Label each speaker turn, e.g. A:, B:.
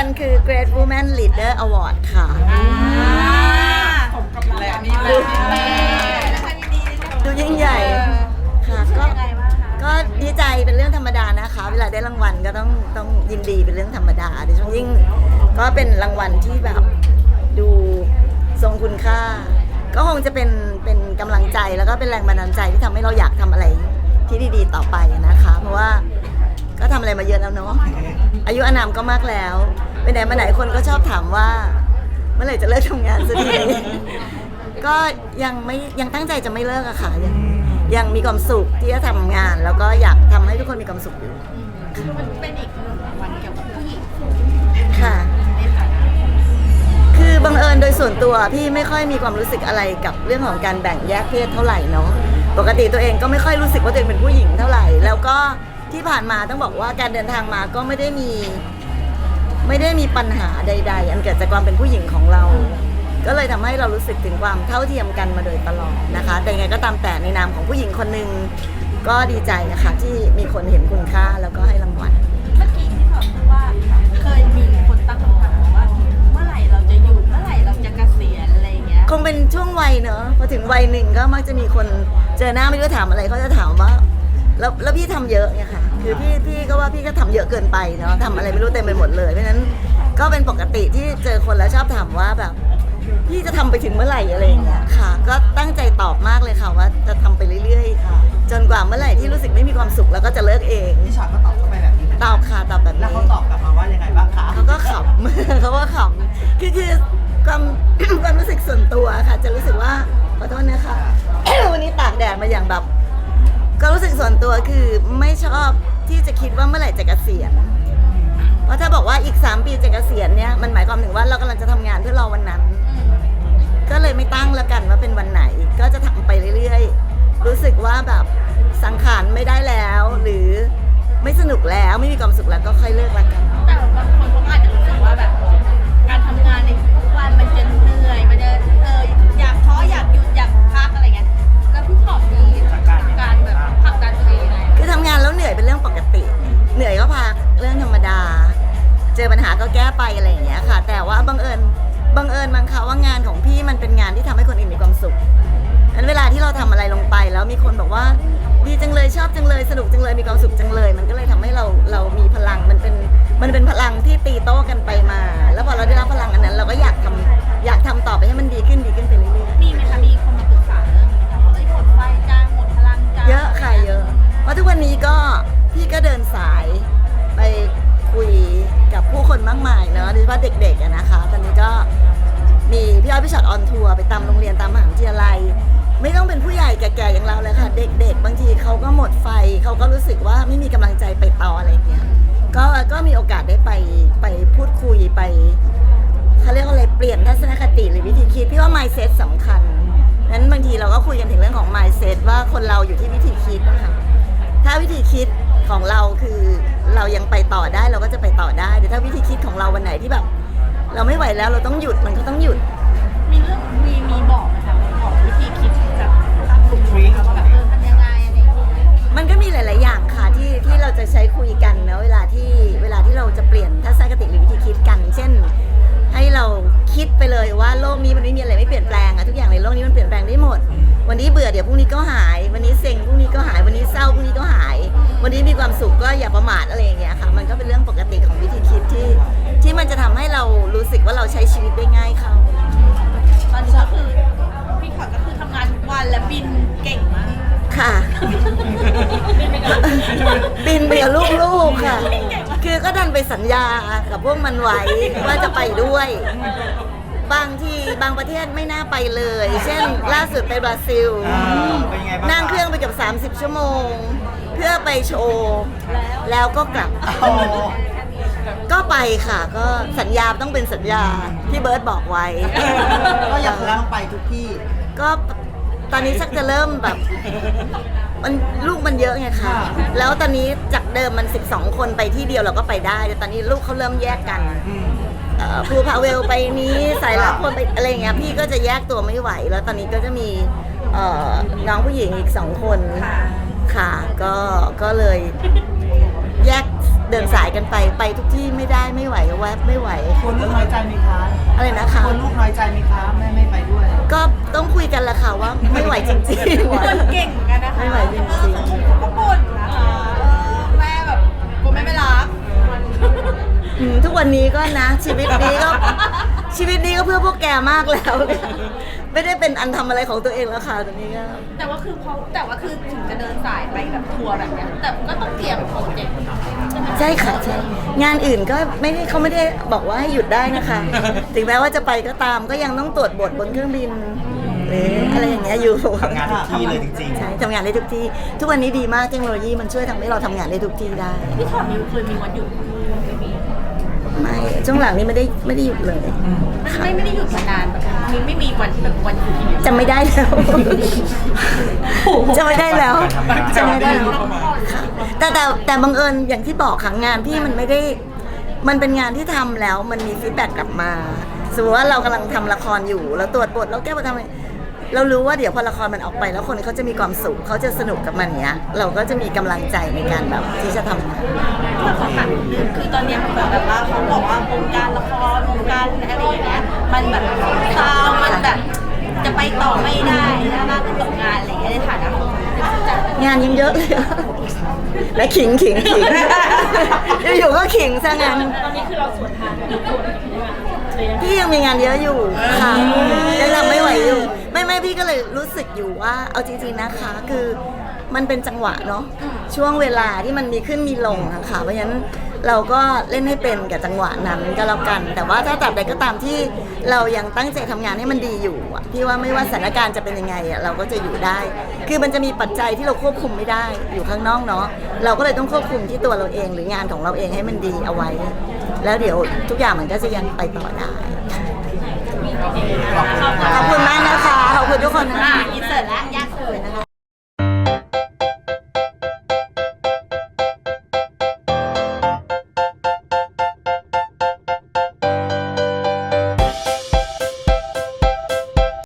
A: วัลคือ Great Woman Leader Award ค่ะ
B: และอันนี้แหละนี่แหละ
A: ดูยิ่งใหญ่ค่ะก็ก็ดีใจเป็นเรื่องธรรมดานะคะ เวลาได้รางวัลก็ต้องต้องยินดีเป็นเรื่องธรรมดาดิฉันยิ่งก็เป็นรางวัลที่แบบดูทรงคุณค่า ก็คงจะเป็นเป็นกำลังใจแล้วก็เป็นแรงบันดาลใจที่ทำให้เราอยากทำอะไรที่ดีๆ ต่อไปนะคะ เพราะว่าก็ทำอะไรมาเยอะแล้วเนาะอายุอานามก็มากแล้ว ไปไหนมาไหนคนก็ชอบถามว่า เมื่อไหร่จะเลิกทำงานสักที ก็ยังไม่ยังตั้งใจจะไม่เลิกอะค่ะยังยังมีความสุขที่จะทำงาน แล้วก็อยากทำให้ทุกคนมีความสุขอยู่
C: มันเป็นอีกหนึ่งวันเกี่ยวกับผู้หญิง
A: ค่ะ
C: ในฐานะ
A: คือบังเอิญโดยส่วนตัวพี่ไม่ค่อยมีความรู้สึกอะไรกับเรื่องของการแบ่งแยกเพศเท่าไหร่เนาะปกติตัวเองก็ไม่ค่อยรู้สึกว่าตัวเองเป็นผู้หญิงเท่าไหร่ แล้วก็ที่ผ่านมาต้องบอกว่าการเดินทางมาก็ไม่ได้มี ไม่ได้มีปัญหาใด ๆ อันเกิดจากความเป็นผู้หญิงของเรา ก็เลยทำให้เรารู้สึกถึงความเท่าเทียมกันมาโดยตลอดนะคะ แต่ยังไงก็ตามแต่ในนามของผู้หญิงคนหนึ่งก็ดีใจนะคะที่มีคนเห็นคุณค่าแล้วก็ให้รางวัล
C: เมื่อกี้ที่บอกว่าเคยมีคนตั้งคำถามว่าเมื่อไหร่เราจะอยู่เมื่อไหร่เราจะเกษียณอะไรอย่างเงี้ย
A: คงเป็นช่วงวัยเนอะพอถึงวัยหนึ่งก็มักจะมีคนเจอหน้าไม่รู้จะถามอะไรเขาจะถามว่า แล้วแล้วพี่ทำเยอะไงค่ะคือพี่พี่ก็ว่าพี่ก็ทำเยอะเกินไปเนาะทำอะไรไม่รู้เต็มไปหมดเลยเพราะฉะนั้นก็เป็นปกติที่เจอคนแล้วชอบถามว่าแบบพี่จะทำไปถึงเมื่อไหร่อะไรอย่างเงี้ยค่ะ ก็ตั้งใจตอบมากเลยค่ะว่าจะทำไปเรื่อยๆจนกว่าเมื่อไหร่ที่รู้สึกไม่มีความสุขแล้วก็จะเลิกเอง
B: พี่ชอตก็ตอบเข้าไปแบบนี้
A: ตอบค่ะตอบแบบ
B: แล้ว
A: นี้
B: เขาตอบกลับมาว่ายังไงบ้างคะ
A: เขาก็ขำเขาก็ขำคือคือความความรู้สึกส่วนตัวค่ะ จะรู้สึกว่าขอโทษนะคะวันนี้ตากแดดมาอย่างแบบ ก็รู้สึกส่วนตัวคือไม่ชอบที่จะคิดว่าเมื่อไหร่จะเกษียณ เพราะถ้าบอกว่าอีก 3 ปีจะเกษียณเนี่ยมันหมายความถึงว่าเรากำลังจะทำงานเพื่อรอวันนั้น ก็เลยไม่ตั้งแล้วกันว่าเป็นวันไหน ก็จะทำไปเรื่อยๆ รู้สึกว่าแบบสังขารไม่ได้แล้ว หรือไม่สนุกแล้วไม่มีความสุขแล้วก็ค่อยเลิกละกัน
C: จอ
A: ปัญหาก็แก้ไปอะไรอย่างเงี้ยค่ะ แต่ว่าบังเอิญบังเอิญบางคราวว่างานของพี่มันเป็นงานที่ทำให้คนอื่นมีความสุขนั้นเวลาที่เราทำอะไรลงไป แล้วมีคนบอกว่าดีจังเลยชอบจังเลยสนุกจังเลยมีความสุขจังเลย มันก็เลยทำให้เราเรามีพลังมันเป็นมันเป็นพลังที่ตีโต้กันไปมา แล้วพอเราได้รับพลังอันนั้น เราก็อยากทำอยากทำต่อไปให้มันดีขึ้นดีขึ้น
C: มาย
A: เนอะโดยเฉพาะเด็กๆนะคะ ตอนนี้ก็มีพี่อ้อยพี่ช็อตออนทัวร์ไปตามโรงเรียนตามมหาวิทยาลัย ไม่ต้องเป็นผู้ใหญ่แก่ๆอย่างเราเลยค่ะ เด็ก ๆ บางทีเขาก็หมดไฟเขาก็รู้สึกว่าไม่มีกำลังใจไปต่ออะไรอย่างเงี้ยก็ก็มีโอกาสได้ไปไปพูดคุยไปเขาเรียกว่าอะไรเปลี่ยนทัศนคติหรือวิธีคิดพี่ว่า mindset สำคัญนั้นบางทีเราก็คุยกันถึงเรื่องของ mindset ว่าคนเราอยู่ที่วิธีคิดนะคะถ้าวิธีคิดของเราคือ เรายังไปต่อได้เราก็จะไปต่อได้แต่ถ้าวิธีคิดของเราวันไหนที่แบบ เราไม่ไหวแล้วเราต้องหยุดมันก็ต้องหยุด
C: มีเรื่องมีมีบอกไหมคะบอกวิธีคิดแบบตั้งกลุ่มว่าแบบเออทำยั
A: ก็หาย วันนี้เซ็งพรุ่งนี้ก็หาย วันนี้เศร้าพรุ่งนี้ก็หาย วันนี้มีความสุขก็อย่าประมาทอะไรอย่างเงี้ยค่ะ มันก็เป็นเรื่องปกติของวิธีคิดที่ ที่มันจะทำให้เรารู้สึกว่าเราใช้ชีวิตได้ง่ายเข้า
C: ตอนนี้ก็คือพี่ขวัญก็คือทำงานทุกวันและบินเก่งมาก
A: ค่ะบินไปกับลูกๆค่ะ คือก็ดันไปสัญญากับพวกมันไว้ว่าจะไปด้วย บางทีบางประเทศไม่น่าไปเลย เช่น ล่าสุดไปบราซิล
B: อ่าเป็นไงบ้าง
A: นั่งเครื่องไปเกับ 30 ชั่วโมง เพื่อไปโชว์แล้วก็กลับ
B: อ๋อ
A: ก็ไปค่ะ ก็สัญญาต้องเป็นสัญญาที่เบิร์ตบอกไว้
B: ก็อยากล้างไปทุกที่
A: ก็ตอนนี้ชักจะเริ่มแบบ มันลูกมันเยอะไงคะแล้วตอนนี้จากเดิมมัน 12 คนไปที่เดียวเราก็ไปได้แต่ตอนนี้ลูกเขาเริ่มแยกกันเอ่ อภูพาเวลไปนี้สายลับคนไปอะไรอย่างเงี้ยพี่ก็จะแยกตัวไม่ไหว แล้วตอนนี้ก็จะมีเอ่อน้องผู้หญิงอีกสองคนค่ะก็ก็เลยแยกเดินสายกันไปไปทุกที่ไม่ได้ไม่ไหวแวบไม่ไหว
B: คนลูกน้อยใจไหมคะ
A: อะไรนะคะ
B: คนลูกน้อยใจไหมคะแม่ไม่ไปด้วย
A: ก็ต้องคุยกันแหละค่ะว่าไม่ไหวจริง
C: คนเก่งเหมือนกันนะคะ
A: ไม่ไหวจริงๆ อืมทุกวันนี้ก็นะ ชีวิตนี้ก็ ชีวิตนี้ก็เพื่อพวกแกมากแล้ว ไม่ได้เป็นอันทำอะไรของตัวเองแล้วค่ะตอนนี้ก็
C: แต่ว่าคือเขาแต่ว่าคือถึงจะเดินสายไปแบบทัวร์แบบเนี้ยแต่ก็ต้องเตรียมโปรเจกต์ใช่ไหม
A: ใช่ค่ะใช่งานอื่นก็ไม่ได้เขาไม่ได้บอกว่าให้หยุดได้นะคะ ถึงแม้ว่าจะไปก็ตามก็ยังต้องตรวจบทบนเครื่องบินหรืออะไรอย่างเงี้ยอยู่
B: ทำงานทุกที่เลยจริง
A: ใช่ทำงานได้ทุกที่ ทุกวันนี้ดีมากเทคโนโลยีมันช่วยทำให้เราทำงานได้ทุกที่ได้
C: พี่ถอดนิ้วเคยมีวันหยุดไม่มี
A: ไม่ช่วงหลังนี้ไม่ได้ไม่ได้หยุดเลย
C: ไม่ไม่ได้หยุดมานานแบบมีไม่มีวันที่แบบวันหยุดที่
A: จำไม่ได้แล้วจำไม่ได้แล้วจำไม่ได้แล้วค่ะแต่แต่แต่บังเอิญอย่างที่บอกค่ะงานพี่มันไม่ได้ มันเป็นงานที่ทำแล้วมันมีฟีดแบ็กกลับมาสมมติว่าเรากำลังทำละครอยู่ แล้วตรวจบทแล้วแก้มาทำอะไร เรารู้ว่าเดี๋ยวพอละครมันออกไป แล้วคนเขาจะมีความสุขเขาจะสนุกกับมันเนี้ย เราก็จะมีกำลังใจในการแบบที่จะทำงาน
C: แต่ขอถามนิดนึงคือตอนเนี้ยเหมือนแบบว่าเขาบอกว่าวงการละครวงการอะไรอย่างเงี้ยมันแบบซาวมันแบบจะไปต่อไม่ได้นะน่าจะตกงานอะไรอย่างเงี้ยในฐานะของผู้จัด
A: งานยังเยอะเลยอะและขิงขิงขิง อยู่ๆก็ขิงซะงั้น
C: ตอนนี้คือเราสวนทางกับคน
A: พี่ยังมีงานเยอะอยู่ค่ะยังทำไม่ไหวอยู่ ไม่ไม่พี่ก็เลยรู้สึกอยู่ว่า เอาจริงๆนะคะ คือมันเป็นจังหวะเนาะช่วงเวลาที่มันมีขึ้นมีลงอะค่ะเพราะฉะนั้นเราก็เล่นให้เป็นกับจังหวะนั้นก็แล้วกัน แต่ว่าถ้าตราบใดก็ตามที่เรายังตั้งใจทำงานให้มันดีอยู่อะพี่ว่าไม่ว่าสถานการณ์จะเป็นยังไงอะเราก็จะอยู่ได้ คือมันจะมีปัจจัยที่เราควบคุมไม่ได้อยู่ข้างนอกเนาะเราก็เลยต้องควบคุมที่ตัวเราเองหรืองานของเราเองให้มันดีเอาไว้ แล้วเดี๋ยวทุกอย่างมันก็จะยังไปต่อได้ ขอบคุณมากนะคะ ขอบคุณทุกคนนะ
C: อ่า
A: คะ
C: อินเสิร์ตแล้ว